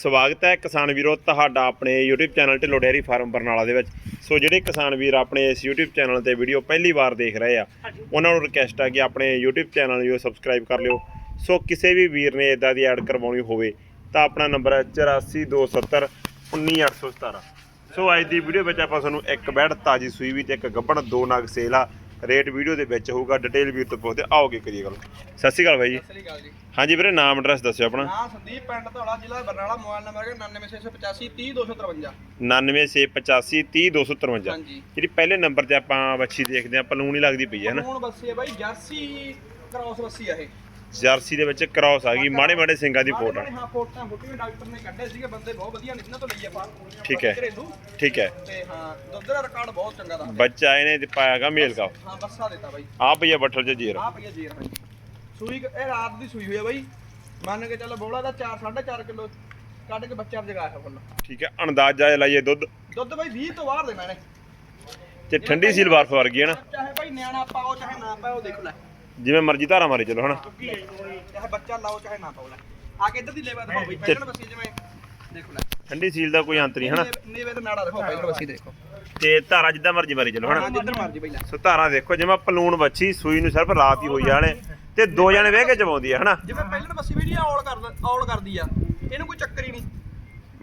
ਸਵਾਗਤ ਹੈ ਕਿਸਾਨ ਵੀਰੋ ਤੁਹਾਡਾ ਆਪਣੇ YouTube channel Dhillon dairy farm Barnala ਦੇ ਵਿੱਚ। ਸੋ ਜਿਹੜੇ ਕਿਸਾਨ ਵੀਰ ਆਪਣੇ ਇਸ YouTube ਚੈਨਲ ਤੇ ਵੀਡੀਓ ਪਹਿਲੀ ਵਾਰ ਦੇਖ ਰਹੇ ਆ ਉਹਨਾਂ ਨੂੰ ਰਿਕਵੈਸਟ ਹੈ ਕਿ ਆਪਣੇ YouTube ਚੈਨਲ ਨੂੰ ਸਬਸਕ੍ਰਾਈਬ ਕਰ ਲਿਓ। ਸੋ ਕਿਸੇ ਵੀ ਵੀਰ ਨੇ ਇਦਾਂ ਦੀ ਐਡ ਕਰਵਾਉਣੀ ਹੋਵੇ ਤਾਂ ਆਪਣਾ ਨੰਬਰ ਹੈ 8427 19817 ਸੋ ਅੱਜ ਦੀ ਵੀਡੀਓ ਵਿੱਚ ਆਪਾਂ ਤੁਹਾਨੂੰ ਇੱਕ ਬੈੜ ਤਾਜੀ ਸੂਈ ਵੀ ਤੇ ਇੱਕ ਗੱਬਣ ਦੋ ਨਗ ਸੇਲ ਆ ਰੇਟ ਵੀਡੀਓ ਦੇ ਵਿੱਚ ਹੋਊਗਾ ਡਿਟੇਲ ਵੀਰ ਤੋਂ ਪੁੱਛਦੇ ਆਓਗੇ ਕਰੀਏ ਗੱਲ। ਸਤਿ ਸ਼੍ਰੀ ਅਕਾਲ ਬਾਈ ਜੀ। ਸਤਿ ਸ੍ਰੀ ਅਕਾਲ ਜੀ। ਹਾਂਜੀ ਵੀਰੇ ਨਾਮ ਐਡਰੈਸ ਦੱਸਿਓ ਆਪਣਾ। ਨਾਮ ਸੰਦੀਪ ਪਿੰਡ ਧੌਲਾ ਜ਼ਿਲ੍ਹਾ ਬਰਨਾਲਾ ਮੋਬਾਈਲ ਨੰਬਰ ਹੈ 99685 30253 99685 30253 ਹਾਂਜੀ। ਜਿਹੜੀ ਪਹਿਲੇ ਨੰਬਰ ਤੇ ਆਪਾਂ ਵੱਛੀ ਦੇਖਦੇ ਆ ਪਲੂਣ ਹੀ ਲੱਗਦੀ ਪਈ ਹੈ ਨਾ? ਹੁਣ ਬੱਸੀ ਹੈ ਬਾਈ ਜਰਸੀ ਕ੍ਰਾਸ ਬੱਸੀ ਆ ਇਹ। ਜਰਸੀ ਦੇ ਵਿੱਚ ਕ੍ਰਾਸ ਆ ਗਈ ਮਾੜੇ ਮਾੜੇ ਸਿੰਗਾਂ ਦੀ ਫੋਟ ਆ। ਹਾਂ ਫੋਟਾਂ ਫੋਟੀਆਂ ਡਾਕਟਰ ਨੇ ਕੱਢੇ ਸੀਗੇ ਬੰਦੇ ਬਹੁਤ ਵਧੀਆ ਨੇ ਇਹਨਾਂ ਤੋਂ ਲਈ ਆਪਾਂ ਠੀਕ ਹੈ। ਠੀਕ ਹੈ। ਤੇ ਹਾਂ ਦੁੱਧ ਦਾ ਰਿਕਾਰਡ ਬਹੁਤ ਚੰਗਾ ਦਾ। ਬੱਚਾ ਇਹਨੇ ਤੇ ਪਾਇਆਗਾ ਮੇਲ ਕਾ ਹਾਂ ਬੱਸਾ ਦਿੱਤਾ ਬਾਈ। ਆ ਪਈਆ ਬੱਠਲ ਚ ਜੀਰ। ਆ ਪਈਆ ਜੀਰ ਬਾਈ। ਸੂਈ ਇਹ ਰਾਤ ਦੀ ਸੂਈ ਹੋਈ ਆ ਬਾਈ। ਮੰਨ ਕੇ ਚੱਲ ਬੋਲਾ ਦਾ 4 4.5 ਕਿਲੋ ਕੱਢ ਕੇ ਬੱਚਾ ਜਗਾਇਆ ਫੁੱਲ। ਠੀਕ ਹੈ ਅੰਦਾਜ਼ਾ ਲਾਈਏ ਦੁੱਧ। ਦੁੱਧ ਬਾਈ 20 ਤੋਂ ਬਾਹਰ ਦੇਣਾ ਇਹਨੇ ਤੇ ਠੰਡੀ ਸੀਲ ਬਰਫ ਵਰਗੀ ਹੈ ਨਾ। ਚਾਹੇ ਭਾਈ ਨਿਆਣਾ ਪਾਓ ਚਾਹੇ ਨਾ ਪਾਓ ਦੇਖ ਲੈ। ਜਿਵੇਂ ਮਰਜ਼ੀ ਧਾਰਾ ਮਾਰੀ ਚਲੋ ਹਨਾ। ਚਾਹੇ ਬੱਚਾ ਲਾਓ ਚਾਹੇ ਨਾ ਪਾਓ ਲੈ। ਆ ਕੇ ਇੱਧਰ ਦੀ ਲੇਵਾ ਦਿਖਾਓ ਬਈ। ਪਹਿਲਾਂ ਬੱਸੀ ਜਿਵੇਂ ਦੇਖੋ ਲੈ। ਠੰਡੀ ਸੀਲ ਦਾ ਕੋਈ ਅੰਤ ਨਹੀਂ ਹਨਾ? ਨੀਵੇ- ਨੀਵੇ ਤੇ ਨਾੜਾ ਦਿਖਾਓ ਪਹਿਲਾਂ ਬੱਸੀ ਦੇਖੋ। ਤੇ ਧਾਰਾ ਜਿੱਦਾਂ ਮਰਜ਼ੀ ਮਾਰੀ ਚਲੋ ਹਨਾ। ਹਾਂ ਜਿੱਧਰ ਮਰਜ਼ੀ ਬਈ ਲੈ। ਸੋ ਧਾਰਾ ਦੇਖੋ ਜਿਵੇਂ ਪਲੂਣ ਬੱਚੀ ਸੂਈ ਨੂੰ ਸਿਰਫ ਰਾਤ ਹੀ ਹੋਈ ਜਾਣੇ। ਤੇ ਦੋ ਜਣੇ ਵੇਹ ਕੇ ਚਵਾਉਂਦੀ ਹੈ ਹਨਾ? ਜਿਵੇਂ ਪਹਿਲਾਂ ਬੱਸੀ ਵੀ ਔਲ ਕਰਦਾ ਔਲ ਕਰਦੀ ਆ। ਇਹਨੂੰ ਕੋਈ ਚੱਕਰ ਹੀ ਨਹੀਂ।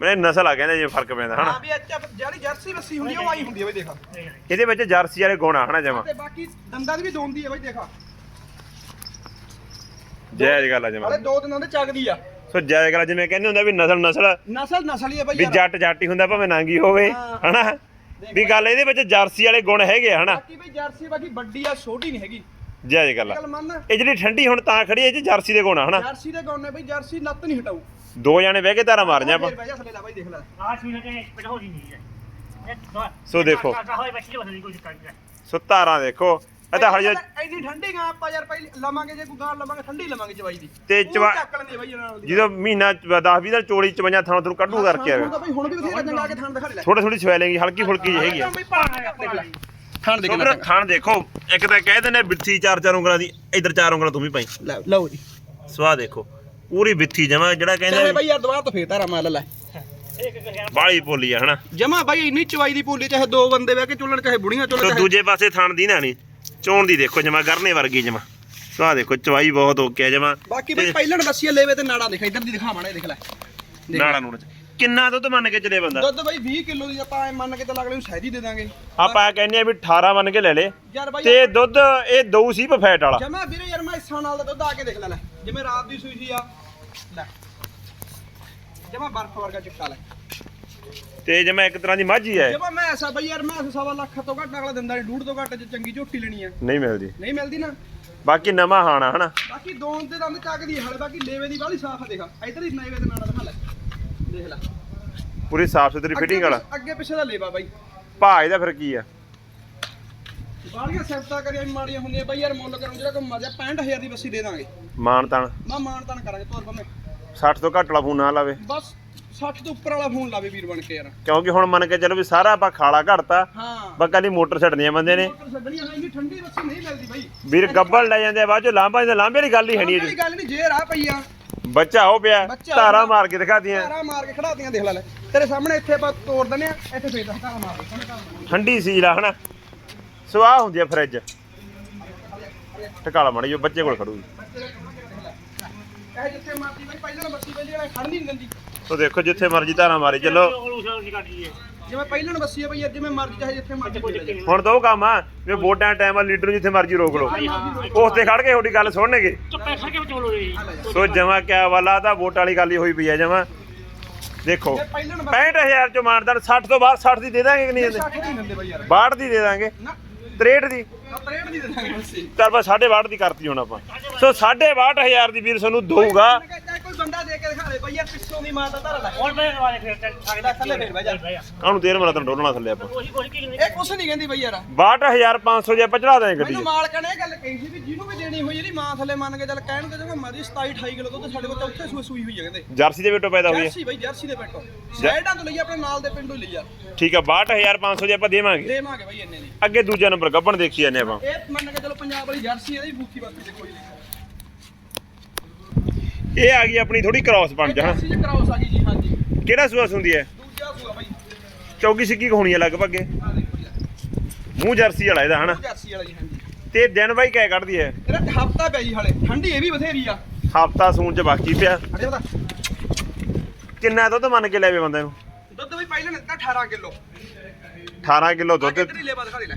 ਮੇਰੇ ਨਸਲ ਆ ਕਹਿੰਦੇ ਜਿਵੇਂ ਫ਼ਰਕ ਪੈਂਦਾ ਹਨਾ? ਹਾਂ ਵੀ ਅੱਛਾ ਜਿਹੜੀ ਜਰਸੀ ਬੱਸੀ ਹੁੰਦੀ ਆ ਉਹ ਆਈ ਹੁੰਦੀ ਆ ਬਈ ਦੇਖਾ। ਇਹਦੇ ਵਿੱਚ ਜਰਸੀ ਵਾਲੇ ਗੁਣ ਆ ਹਨਾ ਜਮਾ? ਤੇ ਬਾਕੀ ਦੰਦਾਂ ਦੀ ਵੀ ਦੋਂਦੀ ਆ ਬਈ ਦੇਖਾ। ਜਾਇਜ਼ ਗੱਲ ਆ ਜਮਾ ਹਲੇ ਦੋ ਦਿਨਾਂ ਦੇ ਚੱਕਦੀ ਆ। ਸੋ ਜਾਇਜ਼ ਗੱਲ ਆ, ਜਿਵੇਂ ਕਹਿੰਦੇ ਹੁੰਦਾ ਵੀ ਨਸਲ ਨਸਲ ਨਸਲ ਨਸਲ ਹੀ ਆ ਬਈ ਵੀ ਯਾਰ। ਜੱਟ ਜੱਟ ਹੀ ਹੁੰਦਾ ਭਾਵੇਂ ਨਾਂਗੀ ਹੋਵੇ ਹਾਂ। ਹਨਾ? ਵੀ ਗੱਲ ਇਹਦੇ ਵਿੱਚ ਜਰਸੀ ਵਾਲੇ ਗੁਣ ਹੈਗੇ ਆ ਹਨਾ? ਬਾਕੀ ਬਈ ਜਰਸੀ ਬਾਕੀ ਵੱਡੀ ਆ ਛੋਟੀ ਨਹੀਂ ਹੈਗੀ। ਜਾਇਜ਼ ਗੱਲ ਆ। ਗੱਲ ਮੰਨ ਇਹ ਜਿਹੜੀ ਠੰਡੀ ਹੁਣ ਤਾਂ ਖੜੀ ਹੈ ਇਹ 'ਚ ਜਰਸੀ ਦੇ ਗੁਣ ਆ ਹਨਾ? ਜਰਸੀ ਦੇ ਗੌਨੇ ਬਈ ਜਰਸੀ ਲੱਤ ਨਹੀਂ ਹਟਾਊ। ਦੋ ਜਣੇ ਬਹਿ ਕੇ ਧਾਰਾ ਮਾਰਦੇ ਆਪਾਂ। ਬਹਿ ਜਾ ਥੱਲੇ ਲੈ ਬਾਈ ਦੇਖ ਲੈ। ਆ ਚੀਜ਼ ਤੇ ਪਟਾਉ ਨਹੀਂ ਹੈ। ਸੋ ਦੇਖੋ। ਕਾਕਾ ਹੋਏ ਬੱਚੇ ਬਸਦੀ ਕੋਈ ਦਿੱਕਤ ਨਹੀਂ ਸੋ ਧਾਰਾਂ ਦੇਖੋ। ਇਹ ਤਾਂ ਹਜੇ ਇੰਨੀ ਠੰਡੀ ਗਾ ਆਪਾਂ ਯਾਰ ਪਹਿਲੀ ਲਵਾਂਗੇ ਜੇ ਕੋਈ ਲਵਾਂਗੇ ਠੰਡੀ ਲਵਾਂਗੇ ਚਵਾਈ ਦੀ। ਤੇ ਉਹ ਚਵਾ- ਚੱਕ ਲੈਂਦੇ ਬਾਈ ਇਹਨਾਂ ਨਾਲ ਦੀ। ਜਦੋਂ ਮਹੀਨਾ 10 20 ਦਾ ਚੋਲੀ 55 ਥਾਂ ਤੁਹਾਨੂੰ ਕੱਢੂ ਕਰਕੇ ਹੁਣ ਆਵੇ ਬਈ ਹੁਣ ਵੀ ਬਥੇਰਾ ਚੰਗਾ ਕੇ ਥਾਣ ਦਿਖਾ ਲੈ। ਥੋੜੀ ਥੋੜੀ ਸਵੈਲਿੰਗ ਹਲਕੀ ਫੁਲਕੀ ਜਿਹੀ ਹੈਗੀ ਆ। ਬਈ ਭਾਣ ਦੇਖ ਲੈ ਥਾਣ ਦੇ ਥਣ ਦੇਖੋ। ਇੱਕ ਤਾਂ ਕਹਿ ਦਿੰਦੇ ਬਿੱਥੀ ਚਾਰ ਚਾਰ ਉਂਗਲਾਂ ਦੀ ਇਧਰ ਚਾਰ ਉਂਗਲਾਂ ਤੂੰ ਵੀ ਪਾਈ। ਲੈ ਲਓ ਜੀ। ਸਵਾਹ ਦੇਖੋ। ਪੂਰੀ ਬਿੱਥੀ ਜਮਾ ਜਿਹੜਾ ਚਾਹੇ ਕਹਿੰਦੇ ਬਈ ਯਾਰ ਦੁਬਾਰਾ ਤੋਂ ਫੇਰ ਧਾਰਾ ਮਾਰ ਲੈ ਬਾਲੀ ਪੋਲੀ ਆ ਹਨਾ? ਜਮਾ ਬਾਈ ਇੰਨੀ ਚਵਾਈ ਦੀ ਪੂਲੀ ਚਾਹੇ ਦੋ ਬੰਦੇ ਬਹਿ ਕੇ ਚੁੱਲਣ ਚਾਹੇ ਬੁੜੀਆਂ ਚੁੱਲਣ ਚਾਹੇ ਦੂਜੇ ਪਾਸੇ ਥਣ ਦੀ ਨਾ ਨਹੀਂ। ਚੋਣ ਦੀ ਦੇਖੋ ਜਮਾ ਗਰਨੇ ਵਰਗੀ ਜਮਾ। ਸਵਾਹ ਦੇਖੋ ਚਵਾਈ ਬਹੁਤ ਓਕੇ ਆ ਜਮਾ। ਬਾਕੀ ਬਈ ਪਹਿਲਣ ਬੱਸੀਆਂ ਲੈਵੇ ਤੇ ਨਾੜਾ ਦੇਖ ਇੱਧਰ ਦੀ ਦੇਖ ਲੈ। ਦੇਖ। ਨਾੜਾ ਨੂੜ ਚ। ਕਿੰਨਾ ਦੁੱਧ ਮੰਨ ਕੇ ਚਲੇ ਬੰਦਾ? ਦੁੱਧ ਬਈ 20 ਕਿਲੋ ਦੀ ਆਪਾਂ ਐਂ ਮੰਨ ਕੇ ਚੱਲ ਅਗਲੇ ਨੂੰ ਸ਼ਾਇਦ ਹੀ ਦੇ ਦਾਂਗੇ। ਆਪਾਂ ਕਹਿੰਦੇ ਆ ਵੀ 18 ਮੰਨ ਕੇ ਲੈ ਲੇ। ਤੇ ਦੁੱਧ ਇਹ ਦਊ ਸੀ ਫੈਟ ਵਾਲਾ। ਜਮਾ ਵੀਰੇ ਯਾਰ ਮੈਂ ਇਸਾਂ ਨਾਲ ਦਾ ਦੁੱਧ ਆ ਕੇ ਦੇਖ ਲੈ ਲੈ। ਜਿਵੇਂ ਰਾਤ ਦੀ ਸੂਈ ਸੀ ਆ। ਲੈ। ਜਮਾ ਬਰਫ ਵਰਗਾ ਚਿੱਟਾ ਲੈ। ਤੇ ਜਮਾ ਇੱਕ ਤਰ੍ਹਾਂ ਦੀ ਮਾਝੀ ਹੈ। ਜਮਾ ਮੈਂ ਐਸਾ ਬਈ ਯਾਰ ਮੈਂ ਸਵਾ ਲੱਖ ਤੋਂ ਘੱਟ ਅਗਲਾ ਦਿੰਦਾ ਨਹੀਂ ਡੂਢ ਤੋਂ ਘੱਟ ਜੇ ਚੰਗੀ ਝੋਟੀ ਲੈਣੀ ਆ। ਨਹੀਂ ਮਿਲਦੀ। ਨਹੀਂ ਮਿਲਦੀ ਨਾ। ਬਾਕੀ ਨਵਾਂ ਹਾਣਾ ਹਨਾ? ਬਾਕੀ ਦੋਨ ਤੇ ਦੰਦ ਚੱਕਦੀ ਹਲੇ ਬਾਕੀ ਲੇਵੇ ਦੀ ਬਾਹਲੀ ਸਾਫ਼ ਆ ਦੇਖਾ ਇਧਰ ਹੀ ਨੇਵੇ ਦੇ ਨਾਲ ਦਿਖਾ ਲੈ। ਦੇਖ ਲੈ। ਪੂਰੀ ਸਾਫ਼ ਸੁਥਰੀ ਫਿਟਿੰਗ ਵਾਲਾ। ਅੱਗੇ- ਪਿੱਛੇ ਦਾ ਲੇਵਾ ਬਾਈ। ਭਾਅ ਇਹਦਾ ਫਿਰ ਕੀ ਆ? ਬਾਹਲੀਆਂ ਸਿਫਤਾਂ ਕਰੀਆਂ ਮਾੜੀਆਂ ਹੁੰਦੀਆਂ। ਬਈ ਯਾਰ ਮੁੱਲ ਕਰਾਂ ਜਿਹੜਾ ਕੋਈ ਮਰਜ਼ਾ 65000 ਦੀ ਬੱਸੀ ਦੇ ਦਾਂਗੇ। ਮਾਨ ਤਾਨ ਮੈਂ ਮਾਣ ਤਾਣ ਕਰਾਂਗੇ ਤੋਰ ਬੰਨੇ 60 ਤੋਂ ਘੱਟ ਵਾਲਾ ਫੋਨ ਨਾ ਲਾਵੇ। ਬਸ। 60 ਤੋਂ ਉੱਪਰ ਵਾਲਾ ਫੋਨ ਲਾਵੇ ਵੀਰ ਬਣ ਕੇ ਯਾਰ। ਕਿਉਂਕਿ ਹੁਣ ਮੰਨ ਕੇ ਚੱਲੋ ਵੀ ਸਾਰਾ ਆਪਾਂ ਖਾਲਾ ਘੜਤਾ ਹਾਂ। ਬੱਕਾ ਦੀ ਮੋਟਰ ਬੰਦੇ ਨੇ। ਛੱਡਣੀ ਆ ਇੰਨੀ ਠੰਡੀ ਬੱਸੀ ਨਹੀਂ ਮਿਲਦੀ ਬਾਈ। ਵੀਰ ਗੱਬਲ ਲੈ ਜਾਂਦੇ ਆ ਬਾਅਦ ਚ ਲਾਂਭਾ ਦੇ ਲਾਂਭੇ ਵਾਲੀ ਗੱਲ ਹੀ ਹੈ ਨਹੀਂ ਗੱਲ ਨਹੀਂ ਜੇ ਰਾਹ ਪਈ ਆ। ਬੱਚਾ ਹੋ ਪਿਆ ਧਾਰਾ। ਮਾਰ ਕੇ ਦਿਖਾਦੀਆਂ ਤਾਰਾ ਮਾਰ ਕੇ ਖੜਾਤੀਆਂ ਦੇਖ ਲੈ ਤੇਰੇ ਸਾਹਮਣੇ ਇੱਥੇ ਆਪਾਂ ਤੋੜ ਦਿੰਨੇ ਆ ਇੱਥੇ ਫੇਰ ਤਾਰਾ ਮਾਰ ਦੇ ਠੰਡੀ ਸੀਲ ਆ ਹਨਾ? ਸੋ ਹੁੰਦੀ ਆ ਫਰਿੱਜ। ਟਕਾਲਾ ਮੜੀ ਜੋ ਬੱਚੇ ਕੋਲ ਖੜੂਗੀ। ਇਹ ਜਿੱਥੇ ਮਰਜ਼ੀ ਬਾਈ ਪਹਿਲਾਂ ਬੱਸੀ ਪਹਿਲੀ ਵਾਲਾ ਖੜ ਨਹੀਂ ਦਿੰਦੀ। ਸੋ ਦੇਖੋ ਜਿੱਥੇ ਮਰਜ਼ੀ ਧਾਰਾ ਮਾਰੀ ਚੱਲੋ। ਉਹ ਦੀ ਜਿਵੇਂ ਪਹਿਲਾਂ ਬੱਸੀ ਆ ਬਈ ਯਾਰ ਜਿਵੇਂ ਮਰਜ਼ੀ ਚਾਹੇ ਜਿੱਥੇ ਮਰਜ਼ੀ ਚਲੇ ਜਾ। ਨਹੀਂ ਹੁਣ ਉਹ ਕੰਮ ਆ ਵੀ ਵੋਟਾਂ ਟਾਈਮ ਆ ਲੀਡਰ ਨੂੰ ਜਿੱਥੇ ਮਰਜ਼ੀ ਰੋਕ ਲਓ। ਉਸ ਤੇ ਖੜ ਕੇ ਤੁਹਾਡੀ ਗੱਲ ਸੁਣਨਗੇ। ਚੁੱਪੇ ਖੜ ਕੇ ਬਚੋਲੋ ਜੀ? ਆ ਲੈ ਜਾ। ਸੋ ਜਮਾ ਕਿਆ ਵਾਲਾ ਤਾਂ ਵੋਟ ਵਾਲੀ ਗੱਲ ਹੀ ਹੋਈ ਪਈ ਆ ਜਮਾ। ਦੇਖੋ ਜੇ ਪਹਿਲਾਂ ਬੱਸੀ 65000 ਚੋਂ ਮਾਨਦਾਰ 60 ਤੋਂ ਬਾਅਦ 60 ਦੀ ਦੇ ਦਾਂਗੇ ਕਿ ਨਹੀਂ ਦਿੰਦੇ 60 ਨਹੀਂ ਦਿੰਦੇ ਬਈ ਯਾਰ। 62 ਦੀ ਦੇ ਦਾਂਗੇ। ਨਾ। 63 ਦੀ। ਆ 63 ਨਹੀਂ ਦਿੰਦੇ ਬੱਸੀ ਚੱਲ ਬਸ 62 ਦੀ ਕਰਤੀ ਹੁਣ ਆਪਾਂ। ਸੋ 62500 ਦੀ ਵੀਰ ਤੁਹਾਨੂੰ ਦਊਗਾ। ਚਾਹੇ ਕੋਈ ਬੰਦਾ ਦੇ ਕੇ ਦਿਖਾ ਦੇ ਬਈ ਯਾਰ ਪਿੱਛੋਂ ਦੀ ਮਾਂ ਦਾ ਧਾਰਾ ਲੈ। ਹੁਣ ਬਈ ਵਾਲੇ ਫਿਰ ਲੈ ਥੱਲੇ ਫੇਰ। ਕਾਹਨੂੰ ਦੇਰ ਮਨਾ ਤੈਨੂੰ ਡੋਲਣਾ ਥੱਲੇ ਆਪਾਂ? ਕੋਈ ਕੋਈ ਕੀ ਇਹ ਕੁਛ ਨਹੀਂ ਕਹਿੰਦੀ ਬਈ ਯਾਰ। 62500 ਜੇ ਆਪਾਂ ਚੜਾ ਦਾਂਗੇ ਗੱਡੀ ਮੈਨੂੰ ਮਾਲਕ ਨੇ ਇਹ ਗੱਲ ਕਹੀ ਸੀ ਵੀ ਜਿਹਨੂੰ ਵੀ ਦੇਣੀ ਹੋਈ ਜਿਹੜੀ ਮਾਂ ਥੱਲੇ ਮੰਨ ਕੇ ਚੱਲ ਕਹਿਣ ਤੇ ਜਦੋਂ ਮਰਜ਼ੀ 27 28 ਕਿਲੋ ਦੁੱਧ ਸਾਡੇ ਕੋਲ ਚੌਥੇ ਸੂਈ ਸੂਈ ਹੋਈ ਹੈ ਕਹਿੰਦੇ। ਜਰਸੀ ਦੇ ਵਿੱਚੋਂ ਪੈਦਾ ਹੋਈ ਹੈ ਜਰਸੀ ਬਈ ਜਰਸੀ ਦੇ ਪਿੰਡੋਂ ਸਾਈਡਾਂ ਤੋਂ ਲਈ ਆਪਣੇ ਨਾਲ ਦੇ ਪਿੰਡੋਂ ਲਈ ਆ ਠੀਕ ਆ 62500 ਜੇ ਆਪਾਂ ਦੇਵਾਂਗੇ। ਦੇਵਾਂਗੇ ਬਈ ਇੰਨੇ ਦੀ। ਅੱਗੇ ਦੂਜਾ ਨੰਬਰ ਗੱਬਣ ਦੇਖੀ ਜਾਂਦੇ ਆਪਾਂ। ਇਹ ਮੰਨ ਕੇ ਚਲੋ ਪੰਜਾਬ ਵਾਲੀ ਜਰਸੀ ਇਹਦੀ ਬਾਕੀ ਦੇਖੋ ਜੀ। ਇਹ ਆ ਗਈ ਆਪਣੀ ਥੋੜੀ ਕ੍ਰਾਸ ਬਣ ਜਾ। ਜਰਸੀ ਚ ਕਰਾਉਸ ਆ ਗਈ ਜੀ ਹਾਂਜੀ। ਕਿਹੜਾ ਸੂਆ ਹੁੰਦੀ ਹੈ? ਦੂਜਾ ਸੂਆ ਬਾਈ। ਚੌਗੀ ਸਿੱਕੀ ਹੋਣੀ ਹੈ ਲਗਭਗ ਇਹ। ਆ ਦੇਖੋ ਯਾਰ ਮੂੰਹ ਜਰਸੀ ਵਾਲਾ ਇਹਦਾ ਹਨਾ? ਜਰਸੀ ਵਾਲਾ ਜੀ ਹਾਂਜੀ। ਤੇ ਦਿਨ ਬਾਈ ਕਿਆ ਕੱਢਦੀ ਹੈ? ਇਹਦਾ ਹਫਤਾ ਪਿਆ ਜੀ ਹਲੇ। ਠੰਡੀ ਇਹ ਵੀ ਬਥੇਰੀ ਆ। ਹਫਤਾ ਸੂਣ ਚ ਬਾਕੀ ਪਿਆ। ਪਤਾ ਕਿੰਨਾ ਦੁੱਧ ਮੰਨ ਕੇ ਲੈਵੇ ਬੰਦੇ ਨੂੰ? ਦੁੱਧ ਵੀ ਪਹਿਲਾਂ ਨੇ ਦਿੱਤਾ 18 ਕਿਲੋ। 18 ਕਿਲੋ ਦੁੱਧ। ਲੈ ਬਾਦ ਲੈ।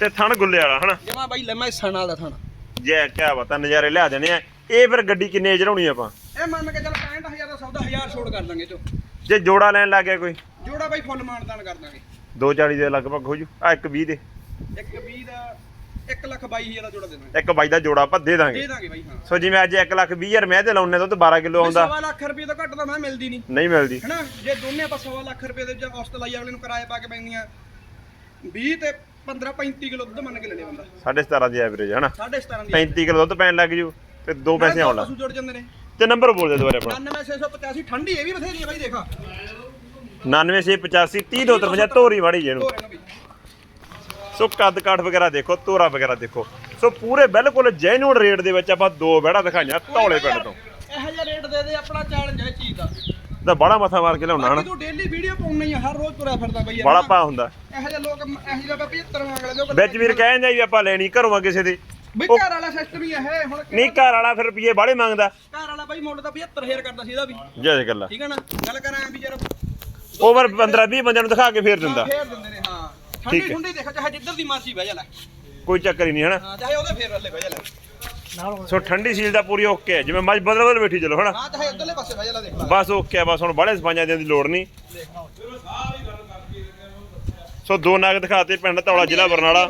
ਤੇ ਥਣ ਗੁੱਲੇ ਵਾਲਾ ਹਨਾ? ਜਮਾ ਬਾਈ ਲੈਮਾ ਸਣ ਵਾਲਾ ਥਾਣਾ। ਜੈ ਕਿਆ ਬਤਾ ਨਜ਼ਾਰੇ ਲਿਆ ਦੇਣੇ ਆ। ਇਹ ਫਿਰ ਗੱਡੀ ਕਿੰਨੇ ਚੜਾਉਣੀ ਆਪਾਂ? ਇਹ ਮੰਨ ਕੇ ਚੱਲ 65000 ਦਾ ਸੌਦਾ 1000 ਛੋੜ ਕਰ ਦਾਂਗੇ ਚੋ। ਜੇ ਜੋੜਾ ਲੈਣ ਲੱਗ ਗਿਆ ਕੋਈ? ਜੋੜਾ ਬਾਈ ਫੁੱਲ ਮਾਨਦਾਨ ਕਰ ਦਾਂਗੇ 240 ਦੇ ਲਗਭਗ ਹੋ ਜੂ। ਆ ਇੱਕ 20 ਦੇ। ਇੱਕ 20 ਦਾ 1 ਲੱਖ 22000 ਦਾ ਜੋੜਾ ਦੇ ਦਾਂਗੇ। ਇੱਕ ਬਾਈ ਦਾ ਜੋੜਾ ਆਪਾਂ ਦੇ ਦੇ ਦਾਂਗੇ ਦਾਂਗੇ ਬਾਈ ਹਾਂ। ਸੋ ਜਿਵੇਂ ਅੱਜ 1 ਲੱਖ 20 ਹਜ਼ਾਰ ਮੈਂ ਤੇ ਲਾਉਨੇ ਤਾਂ 12 ਕਿਲੋ ਆਉਂਦਾ। ਸਵਾ ਲੱਖ ਰੁਪਏ ਤੋਂ ਘੱਟ ਤਾਂ ਮੈਂ ਮਿਲਦੀ ਨਹੀਂ। ਨਹੀਂ ਮਿਲਦੀ। ਹੈਨਾ? ਜੇ ਦੋਨੇ ਆਪਾਂ ਸਵਾ ਲੱਖ ਰੁਪਏ ਦੇ ਜਾਂ ਔਸਤ ਲਾਈ ਅਗਲੇ ਨੂੰ ਕਿਰਾਏ ਪਾ ਕੇ ਪੈਂਦੀਆਂ। 20 ਤੇ 15 35 ਕਿਲੋ ਦੁੱਧ ਮੰਨ ਕੇ ਲੈਣੇ ਬੰਦਾ। 17.5 ਦੀ ਐਵਰੇਜ ਹਨਾ? 17.5 ਦੀ 35 ਕਿਲੋ ਦੁੱਧ ਪੈਣ ਲੱਗ ਜੂ। ਤੇ ਦੋ ਪੈਸੇ ਆਉਣ ਲੱਗ ਪਸ਼ੂ ਜੁੜ ਜਾਂਦੇ ਨੇ। ਤੇ ਨੰਬਰ ਬੋਲ ਦੇ ਦੁਬਾਰੇ ਆਪਣਾ। 99685 ਠੰਡੀ ਇਹ ਵੀ ਬਥੇਰੀ ਹੈ ਬਾਈ ਦੇਖਾ। 9685 30 ਤੋਂ 53 ਧੋਰੀ ਮਾੜੀ ਜਿਹਨੂੰ ਸੋ ਕੱਦ ਕਾਠ ਵਗੈਰਾ ਦੇਖੋ ਤੋਰਾ ਵਗੈਰਾ ਦੇਖੋ। ਸੋ ਪੂਰੇ ਬਿਲਕੁਲ ਜੈਨੂਨ ਰੇਟ ਦੇ ਵਿੱਚ ਆਪਾਂ ਦੋ ਬਹਿੜਾ ਦਿਖਾਈਆਂ ਧੌਲੇ ਪਿੰਡ ਤੋਂ। ਇਹੋ ਜਿਹਾ ਰੇਟ ਦੇ ਦੇ ਆਪਣਾ ਚੈਲੰਜ ਹੈ ਚੀਜ਼ ਦਾ। ਤਾਂ ਬੜਾ ਮੱਥਾ ਮਾਰ ਕੇ ਲਿਆਉਣਾ ਹਨਾ? ਤੂੰ ਡੇਲੀ ਵੀਡੀਓ ਪਾਉਣਾ ਹੀ ਆ ਹਰ ਰੋਜ਼ ਤੁਰਿਆ ਫਿਰਦਾ ਬਈ ਬੜਾ ਪਾ ਹੁੰਦਾ। ਇਹੋ ਜਿਹੇ ਲੋਕ ਇਹੋ ਜਿਹੇ ਬਾਬਾ 75 ਮੰਗ ਲੈਂਦੇ ਉਹ ਵਿੱਚ ਵੀਰ ਕਹਿੰਦੇ ਵੀ ਆਪਾਂ ਲੈਣੀ ਘਰੋਂ ਆ ਕਿਸੇ ਦੀ। ਬਈ ਉਹ- ਘਰ ਵਾਲਾ ਸਿਸਟਮ ਹੀ ਇਹ ਹੁਣ ਨਹੀਂ ਘਰ ਵਾਲਾ ਫਿਰ ਰੁਪਏ ਬਾੜੇ ਮੰਗਦਾ। ਘਰ ਵਾਲਾ ਬਾਈ ਮੁੱਲ ਦਾ 75000 ਕਰਦਾ ਸੀ ਇਹਦਾ ਵੀ। ਜੈ ਗੱਲਾਂ। ਠੀਕ ਹੈ ਨਾ? ਗੱਲ ਕਰਾਂ ਵੀ ਯਾਰ। ਓਵਰ 15 20 ਬੰਦਿਆਂ ਨੂੰ ਦਿਖਾ ਕੇ ਫੇਰ ਦਿੰਦਾ। ਫੇਰ ਦਿੰਦੇ ਨੇ ਹਾਂ। ਠੀਕ ਠੰਡੀ ਹੈ। ਠੰਡੀ ਦੇਖ ਚਾਹੇ ਜਿੱਧਰ ਦੀ ਮਰਜ਼ੀ ਬਹਿ ਜਾ ਲੈ। ਕੋਈ ਚੱਕਰ ਹੀ ਨਹੀਂ ਹਨਾ? ਹਾਂ ਚਾਹੇ ਉਹਦੇ ਫੇਰ ਰੱਲੇ ਬਹਿ ਜਾ ਲੈ। ਸੋ ਠੰਡੀ ਸੀਲ ਦਾ ਪੂਰੀ ਓਕੇ ਹੈ। ਜਿਵੇਂ ਮੱਝ ਬਦਲ ਬਦਲ ਬੈਠੀ ਚਲੋ ਹਨਾ? ਹਾਂ ਚਾਹੇ ਉਧਰਲੇ ਪਾਸੇ ਬਹਿ ਜਾ ਲੈ ਦੇਖ ਲੈ। ਬਸ ਓਕੇ ਆ ਬਸ ਹੁਣ ਬਾੜੇ ਸਫਾਈਆਂ ਦੇਣ ਦੀ ਲੋੜ ਨਹੀਂ। ਸੋ ਦੋ ਨਗ ਦਿਖਾਤੇ ਪਿੰਡ ਧੌਲਾ ਜ਼ਿਲ੍ਹਾ ਬਰਨਾਲਾ।